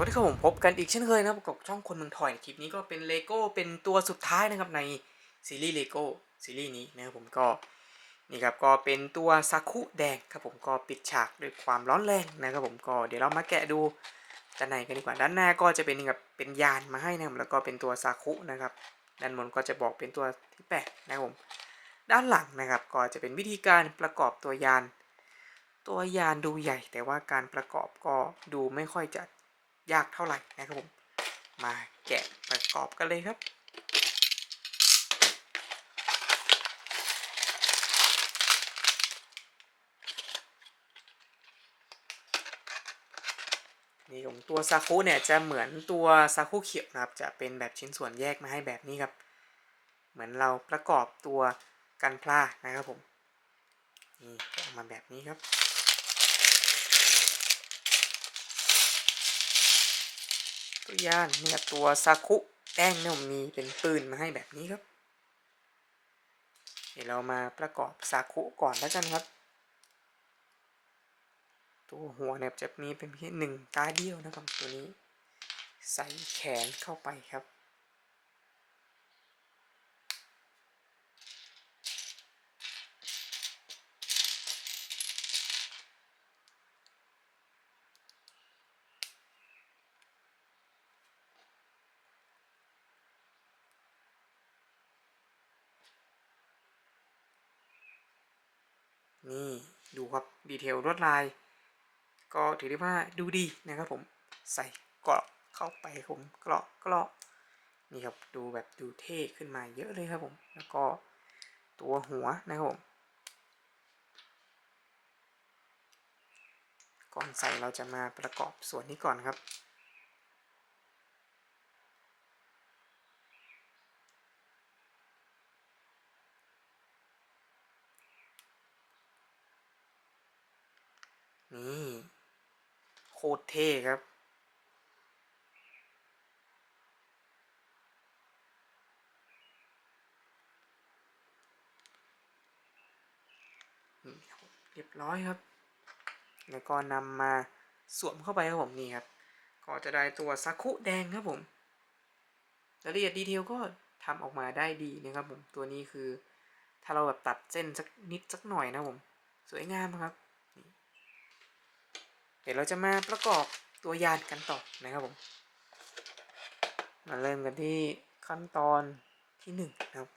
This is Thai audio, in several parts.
วัสดีครับผมพบกันอีกเช่นเคยนะครับกับช่องคนเมืองถอยคลิปนี้ก็เป็นเลโก้เป็นตัวสุดท้ายนะครับในซีรีส์เลโก้ซีรีส์นี้นะครับผมก็นี่ครับก็เป็นตัวซาคุแดงครับผมก็ปิดฉากด้วยความร้อนแรงนะครับผมก็เดี๋ยวเรามาแกะดูด้านในกันดีกว่าด้านหน้าก็จะเป็นนี่ครับเป็นยานมาให้นะครับแล้วก็เป็นตัวซาคุนะครับด้านบนก็จะบอกเป็นตัวที่แปดนะครับผมด้านหลังนะครับก็จะเป็นวิธีการประกอบตัวยาน ตัวยานดูใหญ่ แต่ว่าการประกอบก็ดูไม่ค่อยจะ ยากเท่าไหร่นะครับผม มาแกะประกอบกันเลยครับนี่ของตัวซาคุเนี่ยจะเหมือนตัวซาคุเขียวนะครับ จะเป็นแบบชิ้นส่วนแยกมาให้แบบนี้ครับ เหมือนเราประกอบตัวกันพลานะครับผม นี่ออกมาแบบนี้ครับ ตัวยานเนี่ยตัวซาคุแป้งเนี่ยมีเป็นปืนมาให้แบบนี้ครับ เดี๋ยวเรามาประกอบซาคุก่อนแล้วกันครับ ตัวหัวเนี่ยจะมีเป็นเพียงหนึ่งตาเดียวนะครับตัวนี้ ใส่แขนเข้าไปครับ นี่ดูครับดีเทลลวดลาย ก็ถือได้ว่าดูดีนะครับผมใส่เกราะเข้าไปผมเกราะเกราะนี่ครับดูแบบดูเท่ขึ้นมาเยอะเลยครับผม แล้วก็ตัวหัวนะครับผมก่อนใส่เราจะมาประกอบส่วนนี้ก่อนครับ นี่โคตรเท่ครับ เรียบร้อยครับ แล้วก็นำมาสวมเข้าไปครับผมนี่ครับ ก็จะได้ตัวซาคุแดงครับผมรายละเอียดดีเทลก็ทำออกมาได้ดีนะครับผม ตัวนี้คือ ถ้าเราแบบตัดเส้นสักนิดสักหน่อยนะผม สวยงามครับ ดี๋ยวเราจะมาประกอบตัวยานกันต่อนะครับผม มาเริ่มกันที่ขั้นตอนที่หนึ่งนะครับ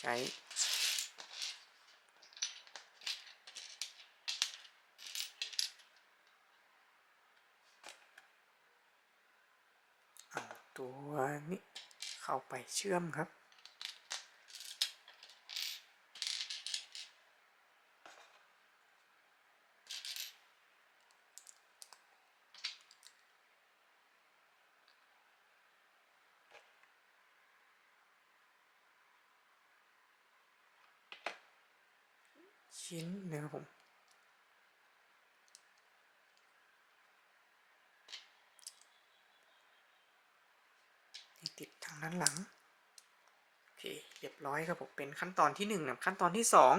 ใช้ตัวนี้เข้าไปเชื่อมครับ ชิ้นนะครับผม นี่ติดทางด้านหลัง โอเค เรียบร้อยครับผม เป็นขั้นตอนที่หนึ่งนะขั้นตอนที่สอง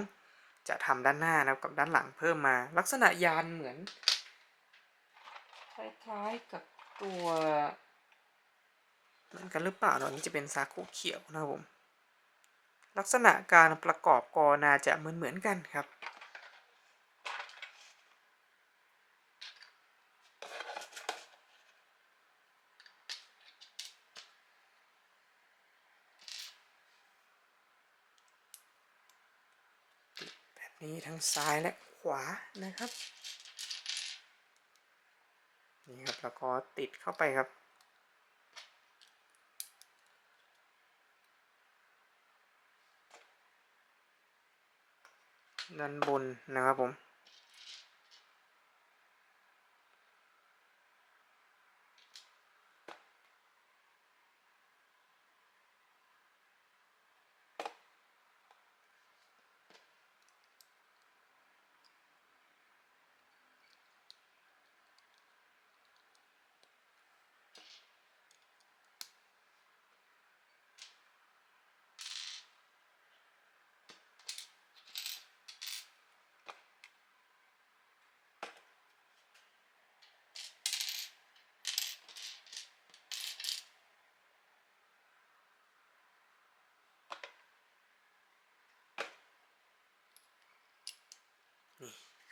จะทำด้านหน้านะครับกับด้านหลังเพิ่มมา ลักษณะยานเหมือน คล้ายๆกับตัวเหมือนกันหรือเปล่าเนอะนนี้จะเป็นซาคุเขียวนะครับผม ลักษณะการประกอบกอน่าจะเหมือนๆกันครับ แบบนี้ทั้งซ้ายและขวานะครับ นี่ครับแล้วก็ติดเข้าไปครับ ด้านบนนะครับผม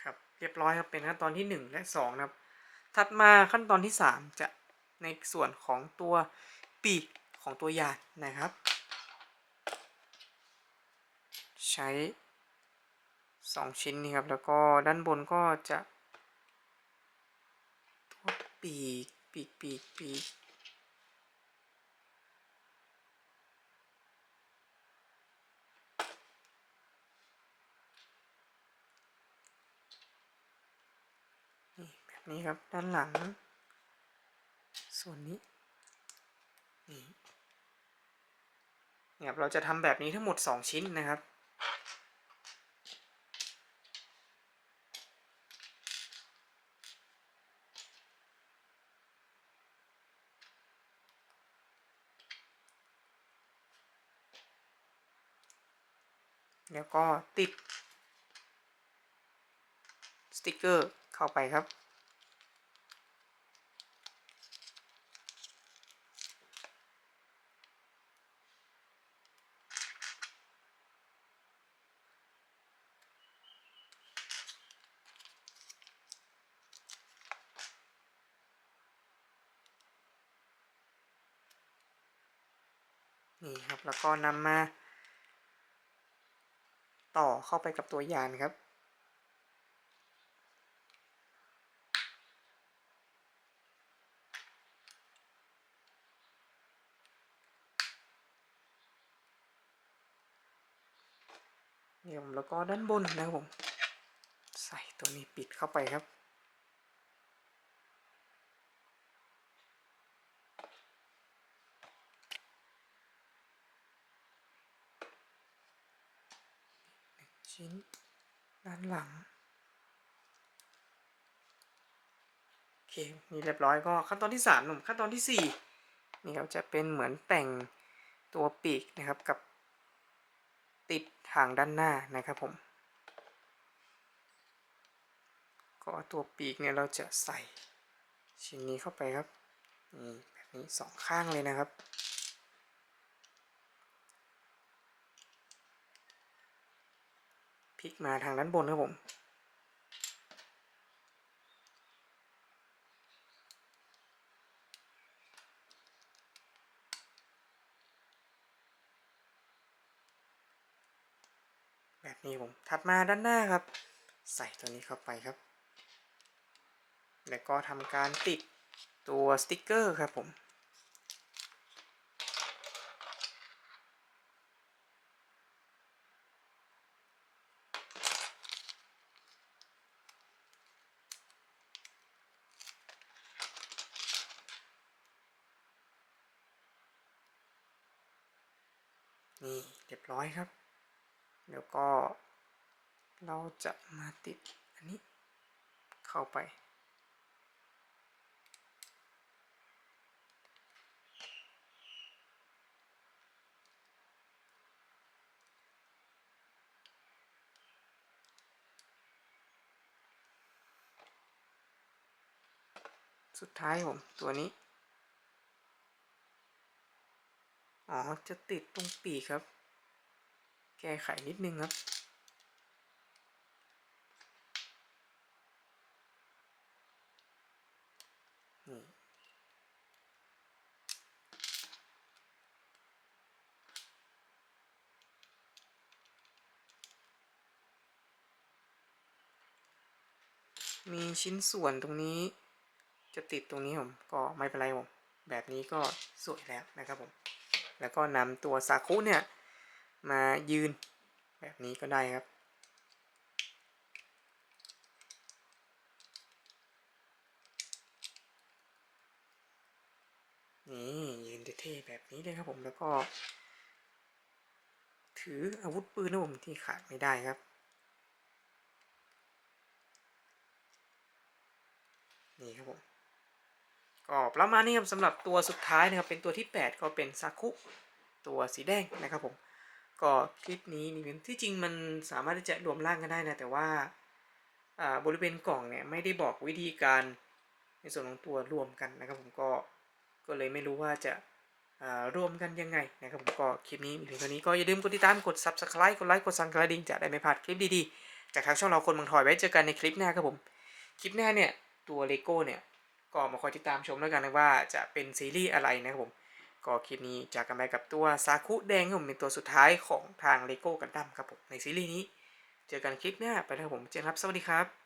น เรียบร้อยครับเป็นขั้นตอนที่ 1 และ2นะครับ ถัดมาขั้นตอนที่ 3 จะในส่วนของตัวปีกของตัวยานนะครับ ใช้ 2 ชิ้นนี้ครับแล้วก็ด้านบนก็จะตัวปีกปีกปีกปีก นี่ครับด้านหลัง ส่วนนี้นี่เนี่ยครับเราจะทำแบบนี้ทั้งหมด 2 ชิ้นนะครับแล้วก็ติด สติกเกอร์เข้าไปครับ นี่ครับ แล้วก็นำมา ต่อเข้าไปกับตัวยานครับเดี๋ยวแล้วก็ด้านบนนะครับผม ใส่ตัวนี้ปิดเข้าไปครับ ชิ้น ด้านหลัง โอเค นี่เรียบร้อยก็ขั้นตอนที่สามหนุ่มขั้นตอนที่สี่นี่ครับจะเป็นเหมือนแต่งตัวปีกนะครับกับติดทางด้านหน้านะครับผม ก็ตัวปีกเนี่ยเราจะใส่ชิ้นนี้เข้าไปครับนี่แบบนี้สองข้างเลยนะครับ ลิกมาทางด้านบนครับผมแบบนี้ผมถัดมาด้านหน้าครับ ใส่ตัวนี้เข้าไปครับ แล้วก็ทำการติดตัวสติกเกอร์ครับผม นี่เรีย บร้อยครับ แล้วก็เราจะมาติดอันนี้เข้าไป สุดท้ายผมตัวนี้ อ๋อ จะติดตรงปีกครับ แก้ไขนิดนึงครับนี่มีชิ้นส่วนตรงนี้จะติดตรงนี้ผมก็ไม่เป็นไรผมแบบนี้ก็สวยแล้วนะครับผม แล้วก็นำตัวซาคุเนี่ย มายืน แบบนี้ก็ได้ครับ นี่ยืนเท่ๆแบบนี้เลยครับผมแล้วก็ ถืออาวุธปืนนะผมที่ขาดไม่ได้ครับ นี่ครับผมก็ประมาณนี้ครับสำหรับตัวสุดท้ายนะครับเป็นตัวที่ 8 ก็เป็นซาคุตัวสีแดงนะครับผม ก็คลิปนี้นี่ที่จริงมันสามารถที่จะรวมร่างกันได้นะแต่ว่าบริเวณกล่องเนี่ยไม่ได้บอกวิธีการในส่วนของตัวรวมกันนะครับผมก็ก็เลยไม่รู้ว่าจะรวมกันยังไงนะครับผมก็คลิปนี้มีเพียงเท่านี้ก็อย่าลืมกดติดตามกด subscribe กดไลค์กดสั่นกระดิ่งจะได้ไม่พลาดคลิปดีๆ จากทางช่องเราคนเมืองทอยไว้เจอกันในคลิปหน้าครับผมคลิปหน้าเนี่ยตัวเลโก้เนี่ยก็มาคอยติดตามชมแล้วกันนะว่าจะเป็นซีรีส์อะไรนะครับผม ก็คลิปนี้จากกันไปกับตัวซาคุแดงผมเป็นตัวสุดท้ายของทางเลโก้กันดั้มครับผมในซีรีส์นี้ เจอกันคลิปหน้าไปแล้วครับผมเจอกันครับ สวัสดีครับ